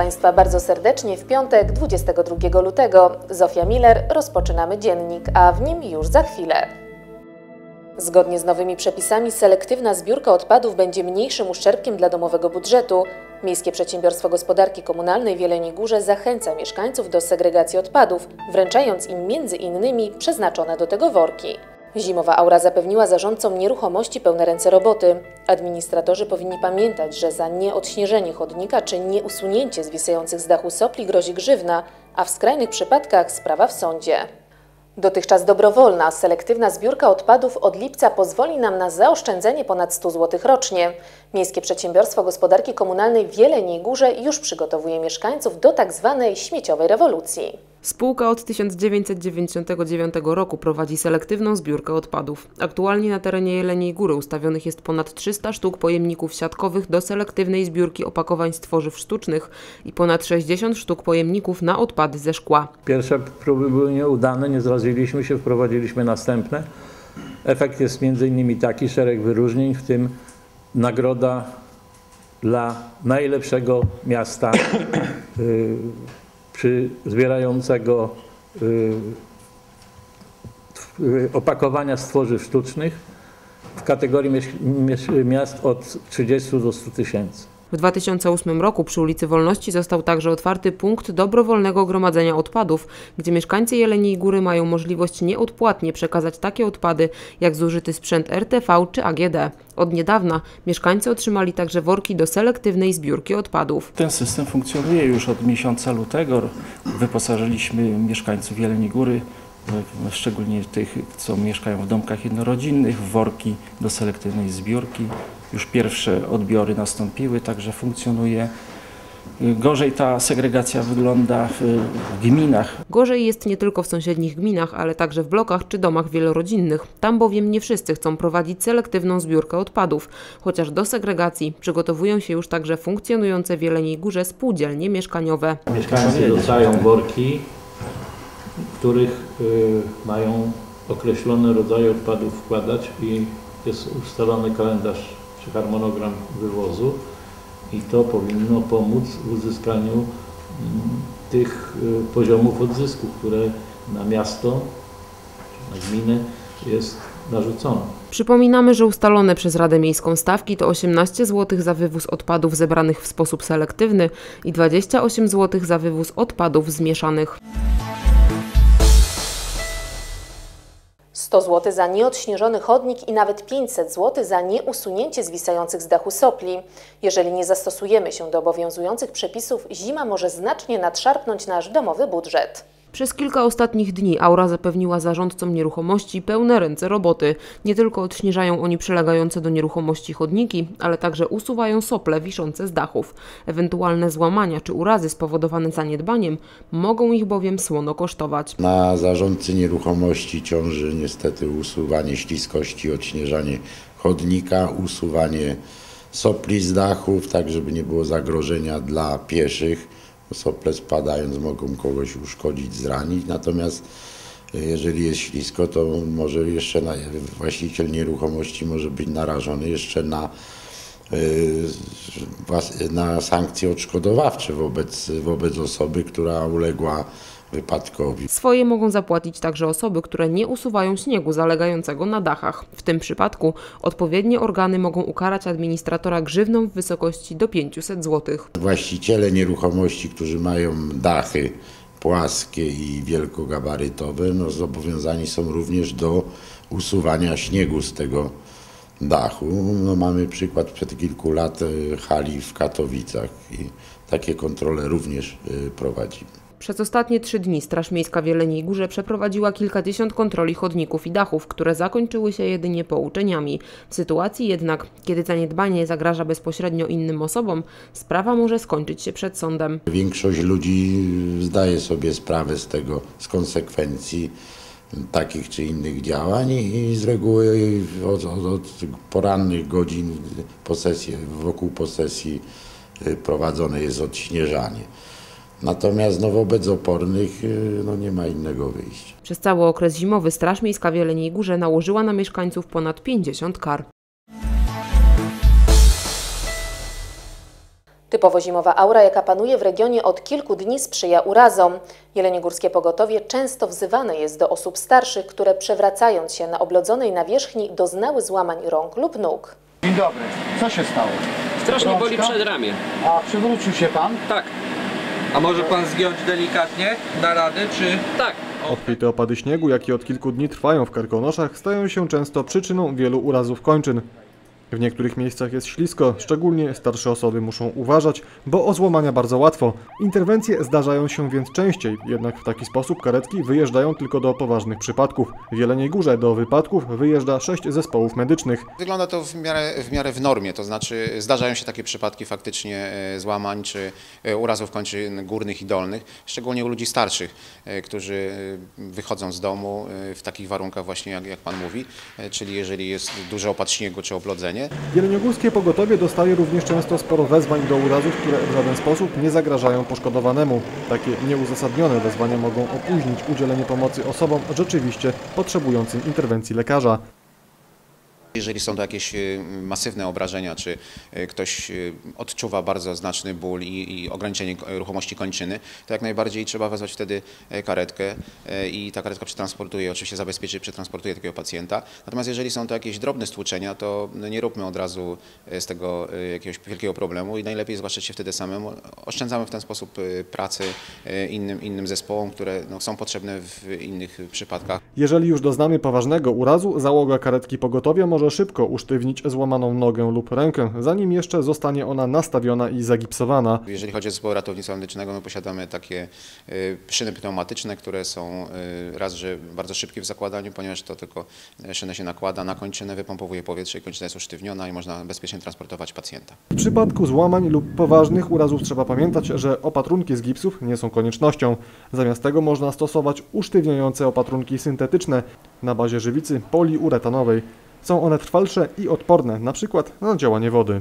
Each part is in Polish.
Państwa bardzo serdecznie w piątek 22 lutego. Zofia Miller, rozpoczynamy dziennik, a w nim już za chwilę. Zgodnie z nowymi przepisami selektywna zbiórka odpadów będzie mniejszym uszczerbkiem dla domowego budżetu. Miejskie Przedsiębiorstwo Gospodarki Komunalnej w Jeleniej Górze zachęca mieszkańców do segregacji odpadów, wręczając im między innymi przeznaczone do tego worki. Zimowa aura zapewniła zarządcom nieruchomości pełne ręce roboty. Administratorzy powinni pamiętać, że za nieodśnieżenie chodnika czy nieusunięcie zwisających z dachu sopli grozi grzywna, a w skrajnych przypadkach sprawa w sądzie. Dotychczas dobrowolna, selektywna zbiórka odpadów od lipca pozwoli nam na zaoszczędzenie ponad 100 zł rocznie. Miejskie Przedsiębiorstwo Gospodarki Komunalnej w Jeleniej Górze już przygotowuje mieszkańców do tzw. śmieciowej rewolucji. Spółka od 1999 roku prowadzi selektywną zbiórkę odpadów. Aktualnie na terenie Jeleniej Góry ustawionych jest ponad 300 sztuk pojemników siatkowych do selektywnej zbiórki opakowań z tworzyw sztucznych i ponad 60 sztuk pojemników na odpady ze szkła. Pierwsze próby były nieudane, nie zraziliśmy się, wprowadziliśmy następne. Efekt jest innymi taki, szereg wyróżnień, w tym nagroda dla najlepszego miasta y, przy zbierającego y, y, opakowania z tworzyw sztucznych w kategorii miast od 30 do 100 tysięcy. W 2008 roku przy ulicy Wolności został także otwarty punkt dobrowolnego gromadzenia odpadów, gdzie mieszkańcy Jeleniej Góry mają możliwość nieodpłatnie przekazać takie odpady jak zużyty sprzęt RTV czy AGD. Od niedawna mieszkańcy otrzymali także worki do selektywnej zbiórki odpadów. Ten system funkcjonuje już od miesiąca lutego. Wyposażyliśmy mieszkańców Jeleniej Góry szczególnie tych, co mieszkają w domkach jednorodzinnych, worki do selektywnej zbiórki. Już pierwsze odbiory nastąpiły, także funkcjonuje. Gorzej ta segregacja wygląda w gminach. Gorzej jest nie tylko w sąsiednich gminach, ale także w blokach czy domach wielorodzinnych. Tam bowiem nie wszyscy chcą prowadzić selektywną zbiórkę odpadów, chociaż do segregacji przygotowują się już także funkcjonujące w Jeleniej Górze spółdzielnie mieszkaniowe. Mieszkańcy dostają worki, których y, mają określone rodzaje odpadów wkładać i jest ustalony kalendarz czy harmonogram wywozu i to powinno pomóc w uzyskaniu mm, tych y, poziomów odzysku, które na miasto czy na gminę jest narzucone. Przypominamy, że ustalone przez Radę Miejską stawki to 18 zł za wywóz odpadów zebranych w sposób selektywny i 28 zł za wywóz odpadów zmieszanych. 100 zł za nieodśnieżony chodnik i nawet 500 zł za nieusunięcie zwisających z dachu sopli. Jeżeli nie zastosujemy się do obowiązujących przepisów, zima może znacznie nadszarpnąć nasz domowy budżet. Przez kilka ostatnich dni Aura zapewniła zarządcom nieruchomości pełne ręce roboty. Nie tylko odśnieżają oni przylegające do nieruchomości chodniki, ale także usuwają sople wiszące z dachów. Ewentualne złamania czy urazy spowodowane zaniedbaniem mogą ich bowiem słono kosztować. Na zarządcy nieruchomości ciąży niestety usuwanie śliskości, odśnieżanie chodnika, usuwanie sopli z dachów, tak żeby nie było zagrożenia dla pieszych sople spadając mogą kogoś uszkodzić, zranić, natomiast e, jeżeli jest ślisko, to może jeszcze na, właściciel nieruchomości może być narażony jeszcze na, e, na sankcje odszkodowawcze wobec, wobec osoby, która uległa wypadkowi. Swoje mogą zapłacić także osoby, które nie usuwają śniegu zalegającego na dachach. W tym przypadku odpowiednie organy mogą ukarać administratora grzywną w wysokości do 500 zł. Właściciele nieruchomości, którzy mają dachy płaskie i wielkogabarytowe, no zobowiązani są również do usuwania śniegu z tego dachu. No mamy przykład przed kilku lat e, hali w Katowicach i takie kontrole również e, prowadzimy. Przez ostatnie trzy dni Straż Miejska w Jeleniej Górze przeprowadziła kilkadziesiąt kontroli chodników i dachów, które zakończyły się jedynie pouczeniami. W sytuacji jednak, kiedy zaniedbanie zagraża bezpośrednio innym osobom, sprawa może skończyć się przed sądem. Większość ludzi zdaje sobie sprawę z tego, z konsekwencji takich czy innych działań i z reguły od, od, od porannych godzin posesji, wokół posesji y, prowadzone jest odśnieżanie. Natomiast no, wobec opornych y, no, nie ma innego wyjścia. Przez cały okres zimowy Straż Miejska w Jeleniej Górze nałożyła na mieszkańców ponad 50 kar. Typowo zimowa aura, jaka panuje w regionie od kilku dni, sprzyja urazom. Jeleniogórskie Pogotowie często wzywane jest do osób starszych, które przewracając się na oblodzonej nawierzchni doznały złamań rąk lub nóg. Dzień dobry. Co się stało? Strasznie boli Rączka? przedramię. A przewrócił się pan? Tak, A może pan zgiąć delikatnie? Da radę, czy... tak. Obfite opady śniegu, jakie od kilku dni trwają w Karkonoszach, stają się często przyczyną wielu urazów kończyn. W niektórych miejscach jest ślisko, szczególnie starsze osoby muszą uważać, bo o złamania bardzo łatwo. Interwencje zdarzają się więc częściej, jednak w taki sposób karetki wyjeżdżają tylko do poważnych przypadków. W Jeleniej Górze do wypadków wyjeżdża sześć zespołów medycznych. Wygląda to w miarę, w miarę w normie, to znaczy zdarzają się takie przypadki faktycznie e, złamań czy e, urazów kończyn górnych i dolnych, szczególnie u ludzi starszych, e, którzy wychodzą z domu w takich warunkach właśnie jak, jak Pan mówi, czyli jeżeli jest duży opad śniegu czy Jeleniogórskie Pogotowie dostaje również często sporo wezwań do urazów, które w żaden sposób nie zagrażają poszkodowanemu. Takie nieuzasadnione wezwania mogą opóźnić udzielenie pomocy osobom rzeczywiście potrzebującym interwencji lekarza. Jeżeli są to jakieś e, masywne obrażenia, czy e, ktoś e, odczuwa bardzo znaczny ból i, i ograniczenie ruchomości kończyny, to jak najbardziej trzeba wezwać wtedy e, karetkę e, i ta karetka przetransportuje, oczywiście zabezpieczy, przetransportuje takiego pacjenta. Natomiast jeżeli są to jakieś drobne stłuczenia, to no, nie róbmy od razu e, z tego jakiegoś wielkiego problemu i najlepiej zgłaszać się wtedy samemu. Oszczędzamy w ten sposób pracy innym, innym zespołom, które no, są potrzebne w innych przypadkach. Jeżeli już doznamy poważnego urazu, załoga karetki pogotowia może szybko usztywnić złamaną nogę lub rękę, zanim jeszcze zostanie ona nastawiona i zagipsowana. Jeżeli chodzi o zespoły ratownictwa medycznego, my posiadamy takie y, szyny pneumatyczne, które są y, raz, że bardzo szybkie w zakładaniu, ponieważ to tylko y, szynę się nakłada na kończynę, wypompowuje powietrze i kończyna jest usztywniona i można bezpiecznie transportować pacjenta. W przypadku złamań lub poważnych urazów trzeba pamiętać, że opatrunki z gipsów nie są koniecznością. Zamiast tego można stosować usztywniające opatrunki syntetyczne na bazie żywicy poliuretanowej. Są one trwalsze i odporne, na przykład na działanie wody.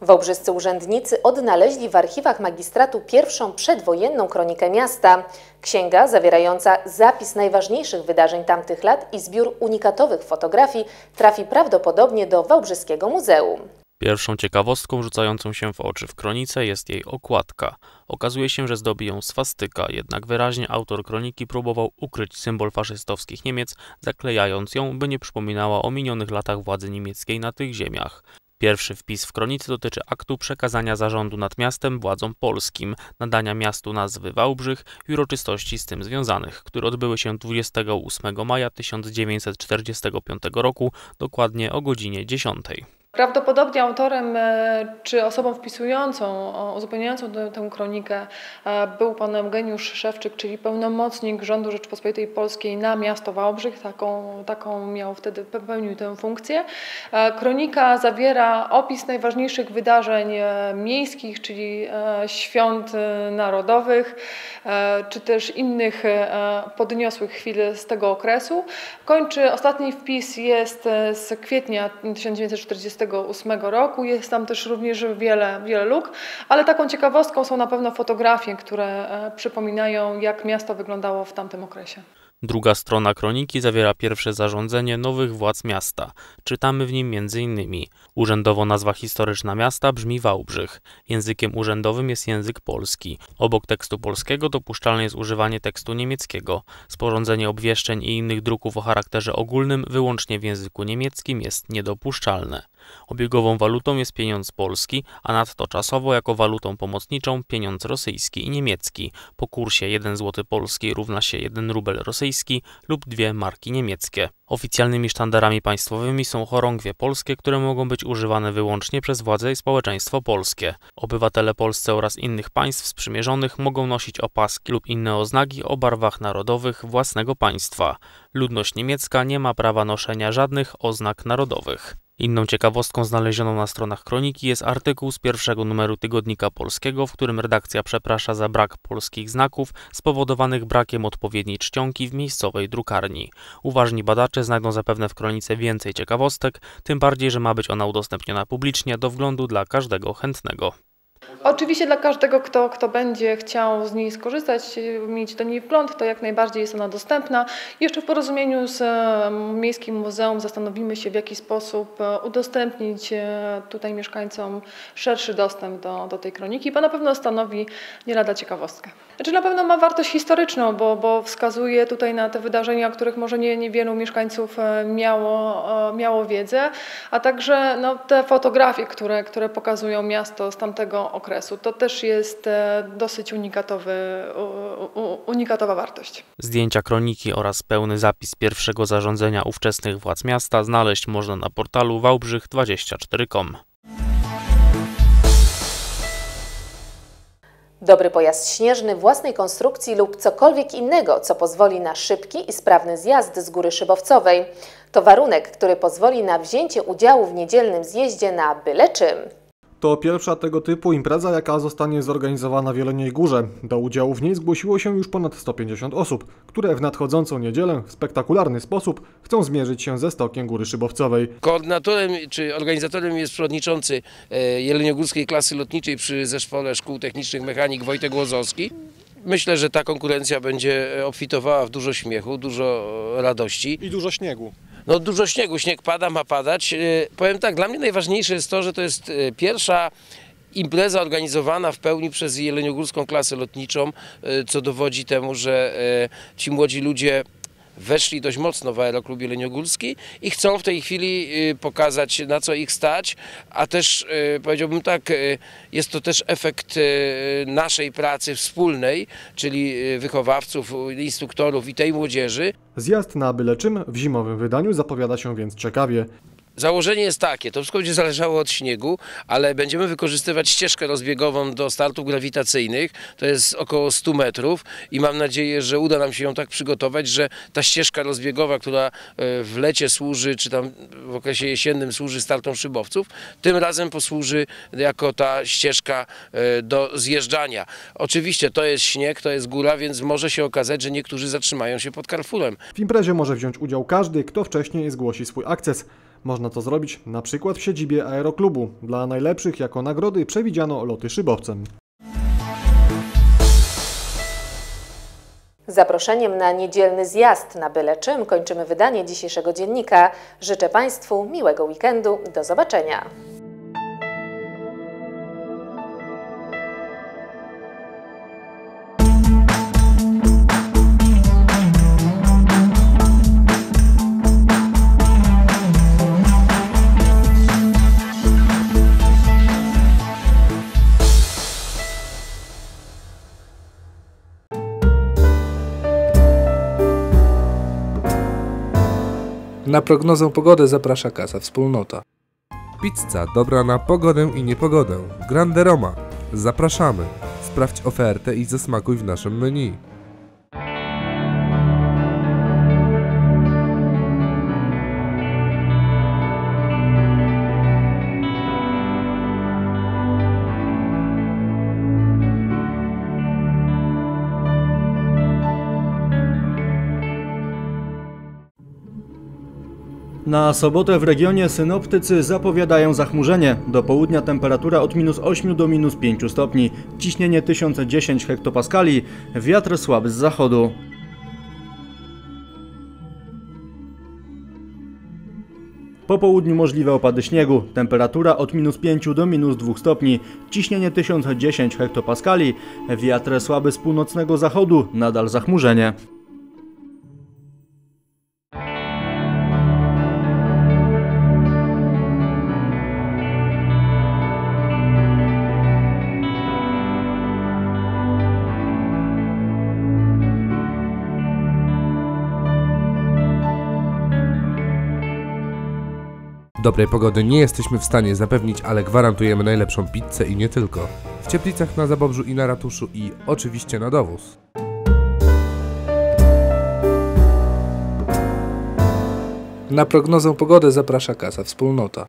Wałbrzyscy urzędnicy odnaleźli w archiwach magistratu pierwszą przedwojenną kronikę miasta. Księga zawierająca zapis najważniejszych wydarzeń tamtych lat i zbiór unikatowych fotografii trafi prawdopodobnie do Wałbrzyskiego Muzeum. Pierwszą ciekawostką rzucającą się w oczy w kronice jest jej okładka. Okazuje się, że zdobi ją swastyka, jednak wyraźnie autor kroniki próbował ukryć symbol faszystowskich Niemiec, zaklejając ją, by nie przypominała o minionych latach władzy niemieckiej na tych ziemiach. Pierwszy wpis w kronice dotyczy aktu przekazania zarządu nad miastem władzom polskim, nadania miastu nazwy Wałbrzych i uroczystości z tym związanych, które odbyły się 28 maja 1945 roku, dokładnie o godzinie 10. Prawdopodobnie autorem e, czy osobą wpisującą, uzupełniającą tę, tę kronikę e, był pan Eugeniusz Szewczyk, czyli pełnomocnik rządu Rzeczypospolitej Polskiej na miasto Wałbrzych. Taką, taką miał wtedy, pełnił tę funkcję. E, Kronika zawiera opis najważniejszych wydarzeń miejskich, czyli świąt narodowych, czy też innych podniosłych chwil z tego okresu. Kończy, ostatni wpis jest z kwietnia 1948 roku. Jest tam też również wiele, wiele luk, ale taką ciekawostką są na pewno fotografie, które e, przypominają, jak miasto wyglądało w tamtym okresie. Druga strona kroniki zawiera pierwsze zarządzenie nowych władz miasta. Czytamy w nim m.in. Urzędowo nazwa historyczna miasta brzmi Wałbrzych. Językiem urzędowym jest język polski. Obok tekstu polskiego dopuszczalne jest używanie tekstu niemieckiego. Sporządzenie obwieszczeń i innych druków o charakterze ogólnym wyłącznie w języku niemieckim jest niedopuszczalne. Obiegową walutą jest pieniądz polski, a nadto czasowo jako walutą pomocniczą pieniądz rosyjski i niemiecki. Po kursie 1 zł polski równa się 1 rubel rosyjski lub 2 marki niemieckie. Oficjalnymi sztandarami państwowymi są chorągwie polskie, które mogą być używane wyłącznie przez władze i społeczeństwo polskie. Obywatele polscy oraz innych państw sprzymierzonych mogą nosić opaski lub inne oznaki o barwach narodowych własnego państwa. Ludność niemiecka nie ma prawa noszenia żadnych oznak narodowych. Inną ciekawostką znalezioną na stronach kroniki jest artykuł z pierwszego numeru Tygodnika Polskiego, w którym redakcja przeprasza za brak polskich znaków spowodowanych brakiem odpowiedniej czcionki w miejscowej drukarni. Uważni badacze znajdą zapewne w kronice więcej ciekawostek, tym bardziej, że ma być ona udostępniona publicznie do wglądu dla każdego chętnego. Oczywiście dla każdego, kto, kto będzie chciał z niej skorzystać, mieć do niej wgląd, to jak najbardziej jest ona dostępna. Jeszcze w porozumieniu z Miejskim Muzeum zastanowimy się, w jaki sposób e, udostępnić e, tutaj mieszkańcom szerszy dostęp do, do tej kroniki, bo na pewno stanowi nie lada ciekawostkę. Znaczy na pewno ma wartość historyczną, bo, bo wskazuje tutaj na te wydarzenia, o których może nie, niewielu mieszkańców miało, miało wiedzę, a także no, te fotografie, które, które pokazują miasto z tamtego okresu. To też jest e, dosyć unikatowy, unikatowa wartość. Zdjęcia kroniki oraz pełny zapis pierwszego zarządzenia ówczesnych władz miasta znaleźć można na portalu wałbrzych24.com. Dobry pojazd śnieżny własnej konstrukcji lub cokolwiek innego, co pozwoli na szybki i sprawny zjazd z góry szybowcowej. To warunek, który pozwoli na wzięcie udziału w niedzielnym zjeździe na byle czym. To pierwsza tego typu impreza, jaka zostanie zorganizowana w Jeleniej Górze. Do udziału w niej zgłosiło się już ponad 150 osób, które w nadchodzącą niedzielę w spektakularny sposób chcą zmierzyć się ze stokiem Góry Szybowcowej. Koordynatorem czy organizatorem jest przewodniczący e, Jeleniogórskiej Klasy Lotniczej przy Zespole Szkół Technicznych Mechanik Wojtek Łozowski. Myślę, że ta konkurencja będzie obfitowała w dużo śmiechu, dużo radości. I dużo śniegu. No dużo śniegu, śnieg pada, ma padać. E, powiem tak, dla mnie najważniejsze jest to, że to jest e, pierwsza impreza organizowana w pełni przez Jeleniogórską klasę lotniczą, e, co dowodzi temu, że ci młodzi ludzie weszli dość mocno w Aeroklub Jeleniogórski i chcą w tej chwili y, pokazać na co ich stać, a też y, powiedziałbym tak, y, jest to też efekt naszej pracy wspólnej, czyli wychowawców, instruktorów i tej młodzieży. Zjazd na byle czym w zimowym wydaniu zapowiada się więc ciekawie. Założenie jest takie, to wszystko będzie zależało od śniegu, ale będziemy wykorzystywać ścieżkę rozbiegową do startów grawitacyjnych, to jest około 100 metrów i mam nadzieję, że uda nam się ją tak przygotować, że ta ścieżka rozbiegowa, która e, w lecie służy, czy tam w okresie jesiennym służy startom szybowców, tym razem posłuży jako ta ścieżka e, do zjeżdżania. Oczywiście to jest śnieg, to jest góra, więc może się okazać, że niektórzy zatrzymają się pod Carrefourem. W imprezie może wziąć udział każdy, kto wcześniej zgłosi swój akces. Można to zrobić na przykład w siedzibie aeroklubu. Dla najlepszych jako nagrody przewidziano loty szybowcem. Zaproszeniem na niedzielny zjazd na byle czym kończymy wydanie dzisiejszego dziennika. Życzę Państwu miłego weekendu. Do zobaczenia. Na prognozę pogody zaprasza Kasa Wspólnota. Pizza dobra na pogodę i niepogodę. Grande Roma. Zapraszamy. Sprawdź ofertę i zasmakuj w naszym menu. Na sobotę w regionie synoptycy zapowiadają zachmurzenie. Do południa temperatura od minus 8 do minus 5 stopni. Ciśnienie 1010 hektopaskali. Wiatr słaby z zachodu. Po południu możliwe opady śniegu. Temperatura od minus 5 do minus 2 stopni. Ciśnienie 1010 hektopaskali. Wiatr słaby z północnego zachodu. Nadal zachmurzenie. Dobrej pogody nie jesteśmy w stanie zapewnić, ale gwarantujemy najlepszą pizzę i nie tylko. W Cieplicach na Zabobrzu i na Ratuszu i oczywiście na dowóz. Na prognozę pogody zaprasza Kasa Wspólnota.